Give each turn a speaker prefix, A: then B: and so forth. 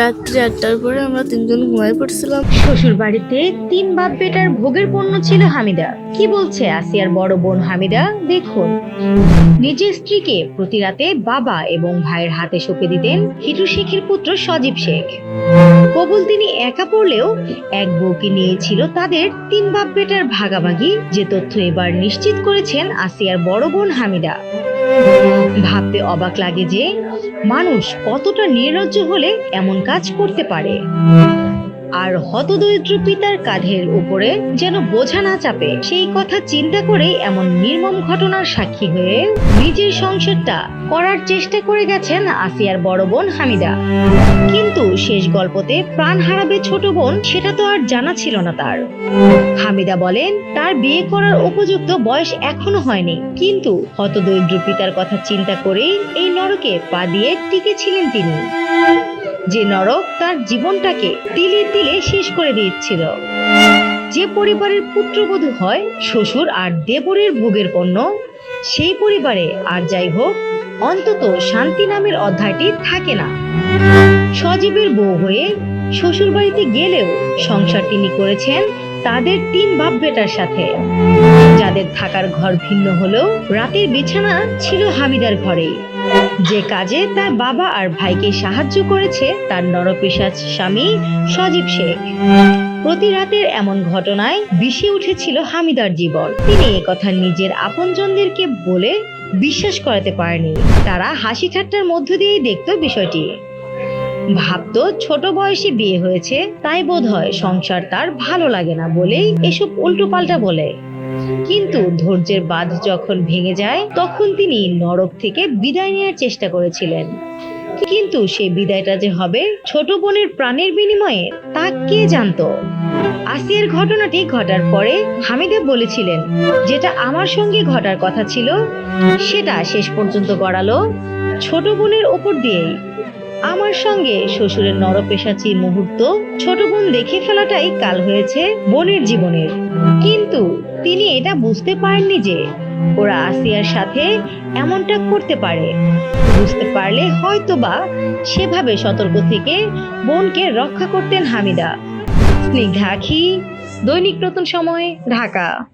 A: রাত্রি আটটার পরে আমরা তিনজন ঘুমাই পড়ছিলাম।
B: শ্বশুর বাড়িতে তিন বাপ বেটার ভোগের পণ্য ছিল হামিদা। কি বলছে আসিয়ার বড় বোন হামিদা? দেখুন। নিজের স্ত্রীকে প্রতি রাতে বাবা এবং ভাইয়ের হাতে সঁপে দিতেন হিটু শেখের পুত্র সজীব শেখ। কবুল তিনি একা পড়লেও এক বউকে নিয়েছিল তাদের তিন বাপ বেটার ভাগাভাগি। যে তথ্য এবার নিশ্চিত করেছেন আসিয়ার বড় বোন হামিদা। ভাবতে অবাক লাগে যে মানুষ কতটা নির্লজ্জ হলে এমন কাজ করতে পারে। আর হতদরিদ্র পিতার কাঁধের উপরে যেন বোঝা না চাপে, সেই কথা চিন্তা করে এমন নির্মম ঘটনার সাক্ষী হয়ে নিজের সংসারটা করার চেষ্টা করে গেছেন আসিয়ার বড় বোন হামিদা। কিন্তু শেষ গল্পতে প্রাণ হারাবে ছোট বোন সেটা তো আর জানা ছিল না তার। হামিদা বলেন, তার বিয়ে করার উপযুক্ত বয়স এখনও হয়নি। কিন্তু হতদরিদ্র পিতার কথা চিন্তা করেই এই নরকে পা দিয়ে টিকেছিলেন তিনি। যে নরক তার জীবনটাকে তিলে তিলে শেষ করে দিচ্ছিল যে পরিবারের পুত্রবধূ হয়, শ্বশুর আর দেবরের ভোগের পণ্য, সেই পরিবারে আর যাই হোক, অন্তত শান্তি নামের অধ্যায়টি থাকে না। সজীবের বউ হয়ে শ্বশুর বাড়িতে গেলেও সংসার তিনি করেছেন তাদের তিন বাপ বেটার সাথে। যাদের থাকার ঘর ভিন্ন হলেও রাতের বিছানা ছিল হামিদার ঘরেই যে কাজে তার বাবা আর ভাইকে সাহায্য করেছে তার নরপেশাচ স্বামী সজীব শেখ। প্রতি রাতের এমন ঘটনায় বিষে উঠেছিল হামিদার জীবন। তিনি একথা নিজের আপনজনদেরকে বলে বিশ্বাস করাতে পারেনি তারা হাসি ঠাট্টার মধ্য দিয়েই দেখতো বিষয়টি। ভাবতো, ছোট বয়সে বিয়ে হয়েছে, তাই বোধ হয় সংসার তার ভালো লাগে না বলেই এসব উল্টোপাল্টা বলে। কিন্তু ধৈর্যের বাঁধ যখন ভেঙে যায়, তখন তিনি নরক থেকে বিদায় নেওয়ার চেষ্টা করেছিলেন। কিন্তু সেই বিদায়টা যে হবে, ছোট বোনের প্রাণের বিনিময়ে, তা কে জানতো? আসিয়ার ঘটনাটি ঘটার পরে হামিদা বলেছিলেন, যেটা আমার সঙ্গে ঘটার কথা ছিল, সেটা শেষ পর্যন্ত গড়ালো। ছোট বোনের ওপর দিয়েই আমার সঙ্গে শ্বশুরের নরপেশাচি মুহূর্ত ছোট বোন দেখে ফেলাটাই কাল হয়েছে বোনের জীবনের। কিন্তু তিনি এটা বুঝতে পারেননি যে ওরা আসিয়ার সাথে এমনটা করতে পারে। বুঝতে পারলে হয়তোবা সেভাবে সতর্ক থেকে বোনকে রক্ষা করতেন হামিদা। স্নিগ্ধা আখি, দৈনিক নতুন সময়, ঢাকা।